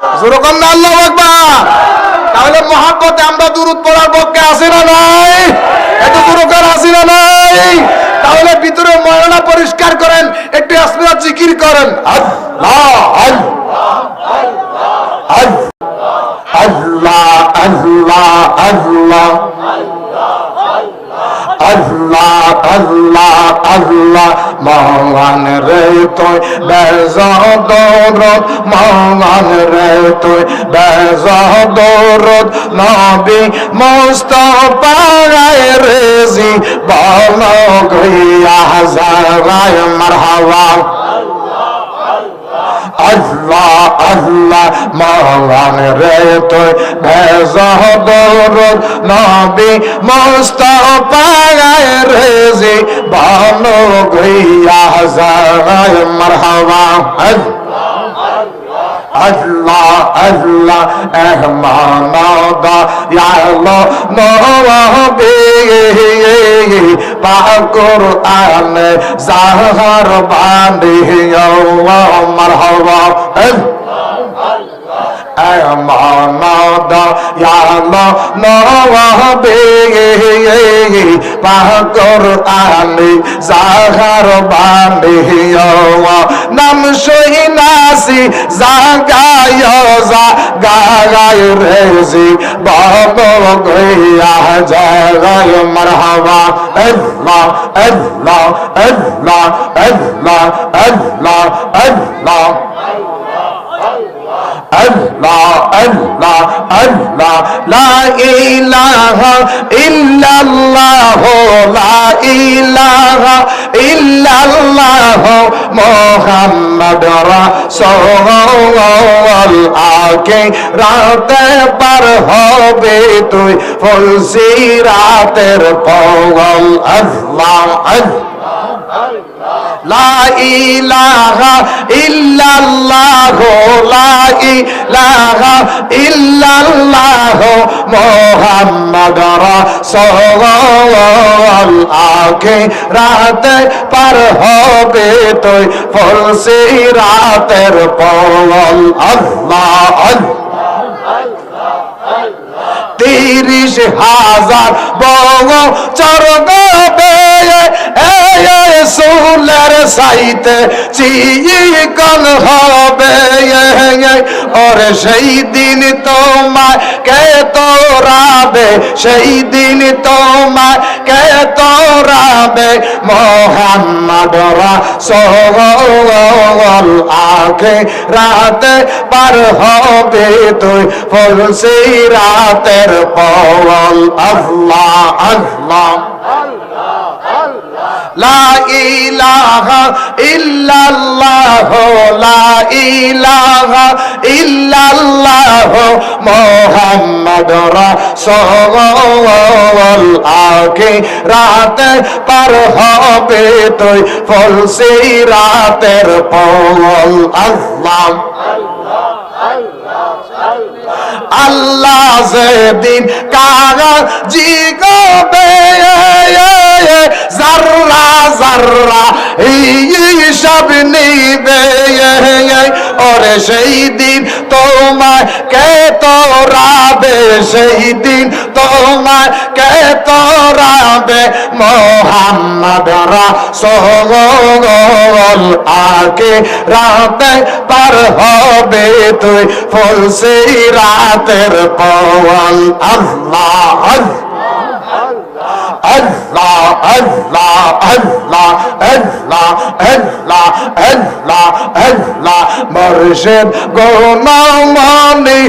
যেরকম না, আল্লাহ আকবার। তাহলে মহাব্বতে আমরা দূরত পড়ার পক্ষে আসি না নাই? এত দূরকার আসি না নাই? তাহলে ভিতরে ময়লা পরিষ্কার করেন, একটু আসমিরা জিকির করেন। আল্লাহ আল্লাহ আল্লাহ আল্লাহ আল্লাহ। আল্লাহ আল্লাহ মহান রে তুই বেজদরত মহান রে তুই বেজদরত নবী মুস্তাফা রেজি বল গইয়া হাজারায় মারহাবা। আল্লাহ আল্লাহ, মাওলান রে তোর ভেজহ দৌরদ নবী মুস্তাফা রে জি বানো গইয়া জারায় মারহাবা। আল্লাহ আল্লাহ এহমানাদা ইয়ালো নবী। পাকুর আনে জাহার বান্দিও মারহাবা। হ্যাঁ, পাগর আলি জাহার বানি নাম সই নাসি, জাগায় যা, গাগায় রেজি বগ গইয়া জাগায় মারহাবা আল্লাহ আল্লাহ আল্লাহ আল্লাহ আল্লাহ আল্লাহ আল্লাহ আল্লাহ আল্লাহ লা ইলাহা ইল্লাল্লাহ লা ইলাহা ইল্লাল্লাহ মুহাম্মদ রাসূল আকে রাতে পার হবে তুই ফুলসি রাতের পওয়াল আল্লাহ আল্লাহ লা ইল্লাল্লাহ রাতে পার হবে তুই ফুলসি রাতের আল্লাহ। তিরিশ হাজার বঙ্গ চরবে সুলের সাইতে চিকন হবে ওরে সেই দিন তোমায় কে তোরাবে, সেই দিন তোমায় কে তোরাবে, মোহাম্মদ রাসূল আখে রাতে পার হবে তুই, ফুলসি রাতের পওয়াল। আল্লাহ আল্লাহ। লা ইলাহা ইল্লাল্লাহ লা ইলাহা ইল্লাল্লাহ আগে রাতে পার হবে তুই ফুলসি রাতের পওয়াল আল্লাহ আল্লাহ যেদিন কাগা জিগবে সব নিবে ওরে সেই দিন তোমায় কে তোরাবে? সেই দিন তোমায় কে তোরাবে? মোহাম্মদ রাসূল আগে রাতে পার হবে তুই, ফুলসি রাতের পওয়াল। আল্লাহ আল্লাহ। الله الله الله الله الله الله الله مرشد গোমামনি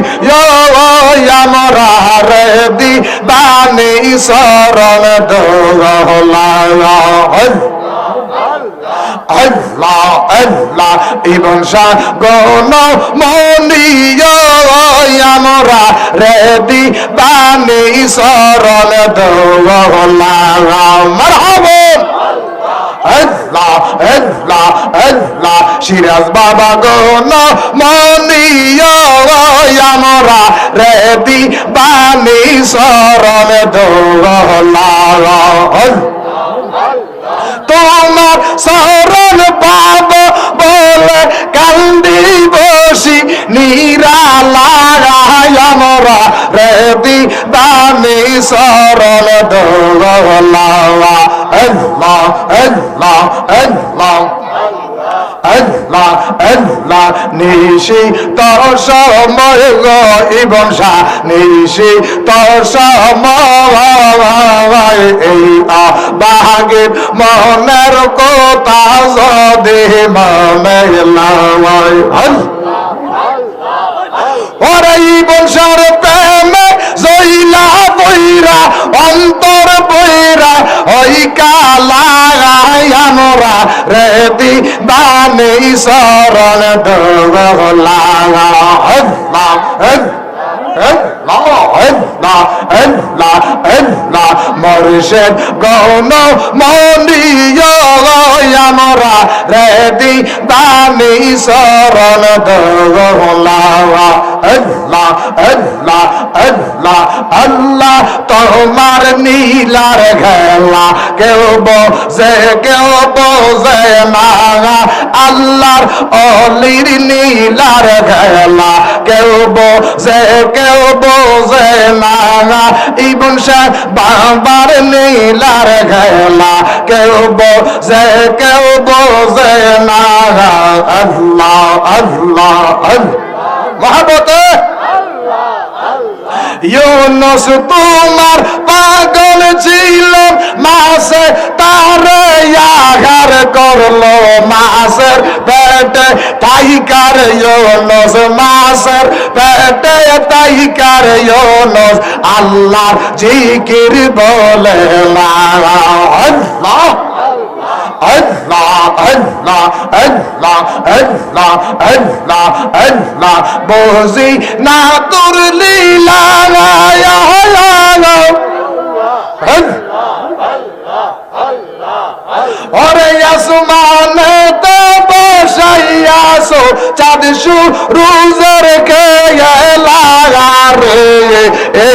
ইয়ামরারে দি বানি সরণ দোলা আল্লাহ আল্লাহ ইবন শাহ, গণ মনিয় আমরা রেদি বানি সরল দোলা মারহাবা। আল্লাহ আল্লাহ আল্লাহ, সিরাজ বাবা গণ মনিয় আমরা রেদি বানি সরল দোলা তোমার শরণ পাব বলে কান্দি বসি নিরালায় আমরা রেদি দামি শরণ আল্লাহ আল্লাহ আল্লাহ আল্লাহ আল্লাহ নিশি তোর সময় গো ইবন নিশি তোর সময় এই বাহাগের মনের কথা যদি মনে লাওয়ায়। ওরে ইবন প্রেমে জইলা বইরা অন্তর বইরা ওই কালা আমরা রেদি বানে শরণ দোলা আল্লাহ মর্ষেদ গৌন মনিয় আমরা রেদি দামি শরণ দোলা আল্লাহ আল্লাহ আল্লাহ আল্লাহ, তোমার নীলার ঘেলা কেউ বোঝে কেউ বোঝে না। আল্লাহর অলির নীলার ঘেলা কেউ বোঝে কেউ বোঝে না। ইবন শাহ বাবার নীলার ঘেলা কেউ বোঝে কেউ বোঝে না। আল্লাহ আল্লাহ আল্লাহ। মহাবতে ইউনুস, তোমার পাগল ছিল, মাসে তারে আঘার করল, মাসের পেটে তাইকার ইউনুস, মাসের পেটে তাইকার ইউনুস আল্লাহ জিকির বলে আল্লাহ আল্লাহ আল্লাহ আল্লাহ আল্লাহ আল্লাহ আল্লাহ বুঝি না তোর লীলা বসাইয়াছো চাঁদ সুরুজের কে লাগারে এ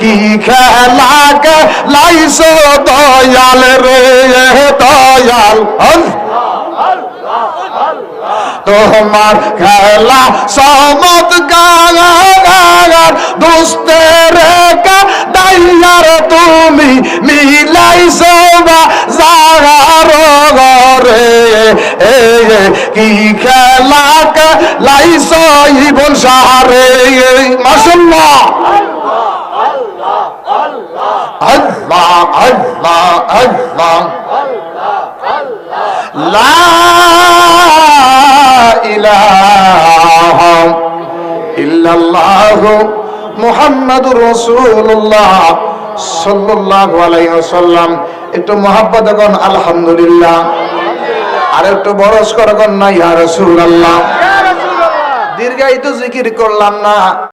কি খেলা কে লাইছো দয়াল রে? দয়াল তোমার খেলা সমত গাগার দুস্তের দাইয়ার তুমি মিলাই সোবা জাগার এ কি খেলা লাইছ ইবন সাহারে মাসাল্লাহ আল্লাহ আল্লাহ আল্লাহ। লা ইলাহা ইল্লাল্লাহু মুহাম্মাদুর রাসূলুল্লাহ সাল্লাল্লাহু আলাইহি ওয়াসাল্লাম। একটু মহাব্বত এখন আলহামদুলিল্লাহ। আর একটু বরস করগন না ইয়া রাসূলুল্লাহ। দীর্ঘায়িত জিকির করলাম না।